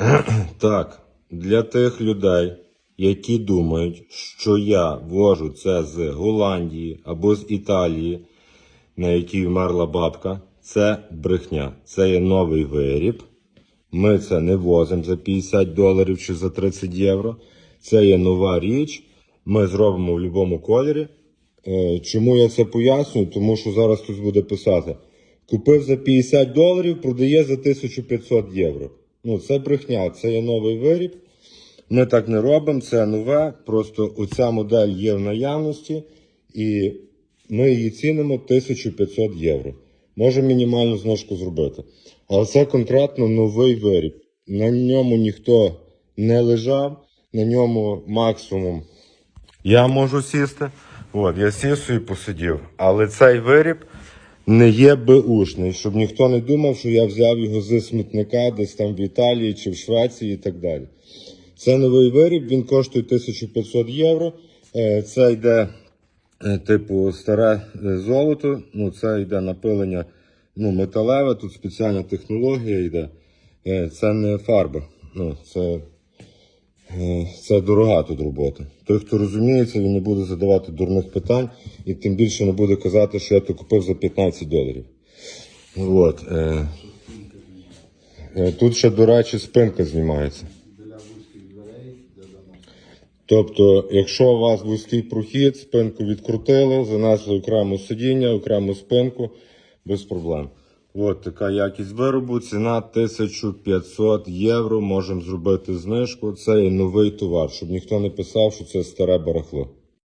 Так, для тих людей, які думають, що я вожу це з Голландії або з Італії, на якій вмерла бабка, це брехня. Це є новий виріб. Ми це не возимо за 50 доларів чи за 30 євро. Це є нова річ. Ми зробимо в будь-якому кольорі. Е, Чому я це пояснюю? Тому що зараз хтось буде писати: купив за 50 доларів, продає за 1500 євро. Ну, це брехня, це є новий виріб. Ми так не робимо, це нове. Просто оця модель є в наявності, і ми її цінимо 1500 євро. Може мінімальну знижку зробити. Але це конкретно новий виріб. На ньому ніхто не лежав, на ньому максимум. Я можу сісти. От, я сів і посидів. Але цей виріб не є беушний, щоб ніхто не думав, що я взяв його зі смітника десь там в Італії чи в Швеції і так далі. Це новий виріб, він коштує 1500 євро. Е, Це йде, е, типу, старе е, золото. Ну, це йде напилення ну, металеве, тут спеціальна технологія йде. Це не фарба. Ну, це, це дорога тут робота. Той, хто розуміється, він не буде задавати дурних питань і тим більше не буде казати, що я то купив за 15 доларів. От, е, е, тут ще, до речі, спинка знімається. Тобто, якщо у вас вузький прохід, спинку відкрутили, занесли окремо сидіння, окрему спинку, без проблем. От така якість виробу, ціна 1500 євро. Можемо зробити знижку. Це новий товар, щоб ніхто не писав, що це старе барахло.